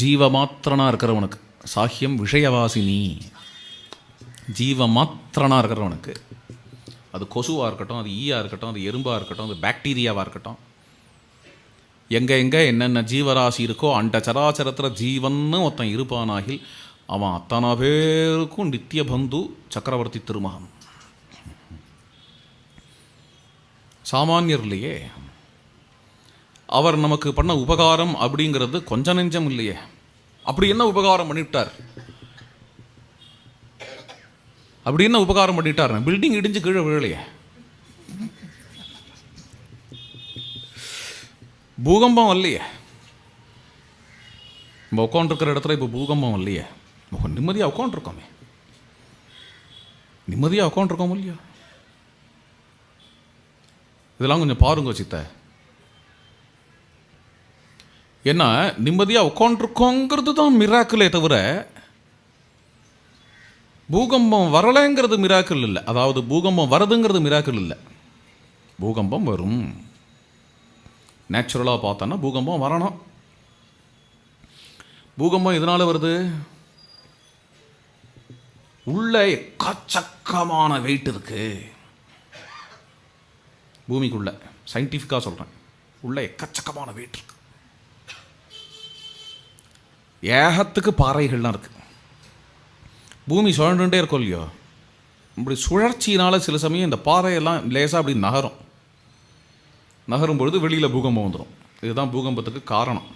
ஜீவமாத்திரனாக இருக்கிறவனுக்கு. சாஹியம் விஷயவாசினி. ஜீவமாத்திரனாக இருக்கிறவனுக்கு. அது கொசுவாக இருக்கட்டும் அது ஈயாக இருக்கட்டும் அது எறும்பாக இருக்கட்டும் அது பாக்டீரியாவாக இருக்கட்டும். எங்கே எங்கே என்னென்ன ஜீவராசி இருக்கோ அண்ட சராச்சரத்தில் ஜீவன்னு ஒருத்தன் இருப்பானாகில் அவன் அத்தனை பேருக்கும் நித்திய பந்து சக்கரவர்த்தி திருமகன் சாமானியர்லேயே அவர் நமக்கு பண்ண உபகாரம் அப்படிங்கிறது கொஞ்ச நெஞ்சம் இல்லையே. அப்படி என்ன உபகாரம் பண்ணிவிட்டார் அப்படி என்ன உபகாரம் பண்ணிட்டார்? பில்டிங் இடிஞ்சு கீழே விழலையே. பூகம்பம் வரலையே. நம்ம உட்காந்துருக்கிற இடத்துல இப்போ பூகம்பம் வரலையே. நிம்மதியாக உட்காந்துருக்கோமே நிம்மதியாக உட்காந்துருக்கோம் இல்லையா? இதெல்லாம் கொஞ்சம் பாருங்க சித்தை ஏன்னா நிம்மதியாக உட்காந்துருக்கோங்கிறது தான் மிராக்கிளே தவிர பூகம்பம் வரலைங்கிறது மிராக்கிள் இல்லை. அதாவது பூகம்பம் வரதுங்கிறது மிராக்கிள் இல்லை. பூகம்பம் வரும். நேச்சுரலாக பார்த்தோன்னா பூகம்பம் வரணும். பூகம்பம் எதனால் வருது? உள்ள எக்கச்சக்கமான வெயிட் இருக்குது பூமிக்குள்ளே சயின்டிஃபிக்காக சொல்கிறேன் உள்ள எக்கச்சக்கமான வெயிட் இருக்குது ஏகத்துக்கு பாறைகள்லாம் இருக்குது பூமி சுழண்டுட்டே இருக்கும் இல்லையோ? இப்படி சுழற்சியினால் சில சமயம் இந்த பாறையெல்லாம் லேசாக அப்படி நகரும். நகரும் பொழுது வெளியில் பூகம்பம் வந்துடும் இதுதான் பூகம்பத்துக்கு காரணம்.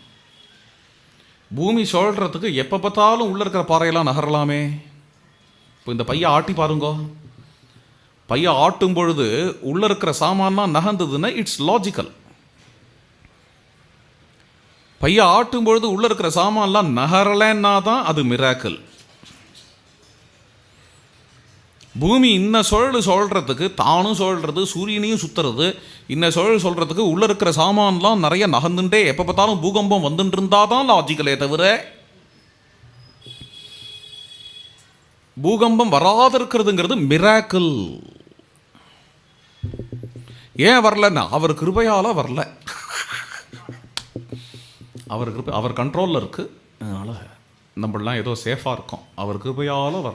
பூமி சுழல்றதுக்கு எப்போ பார்த்தாலும் உள்ளே இருக்கிற பாறையெல்லாம் நகரலாமே. இப்போ இந்த பையை ஆட்டி பாருங்கோ. பையை ஆட்டும் பொழுது உள்ளே இருக்கிற சாமான்லாம் நகர்ந்ததுன்னா இட்ஸ் லாஜிக்கல் பையை ஆட்டும் பொழுது உள்ளே இருக்கிற சாமான்லாம் நகரலைன்னா தான் அது மிராக்கல் பூமி இன்ன சுழல் சொல்கிறதுக்கு தானும் சொல்கிறது சூரியனையும் சுற்றுறது இன்ன சுழல் சொல்கிறதுக்கு உள்ளே இருக்கிற சாமான்லாம் நிறைய நகர்ந்துட்டே எப்போ பார்த்தாலும் பூகம்பம் வந்துட்டு இருந்தால் தான் லாஜிக்கலே தவிர பூகம்பம் வராது இருக்கிறதுங்கிறது மிராக்கிள் ஏன் வரலன்னா அவர் கிருபையால் வரல. அவர் கிருப்பை அவர் கண்ட்ரோலில் இருக்குது அதனால் நம்மளாம் ஏதோ சேஃபாக இருக்கோம். அவர் கிருப்பையால் வரல.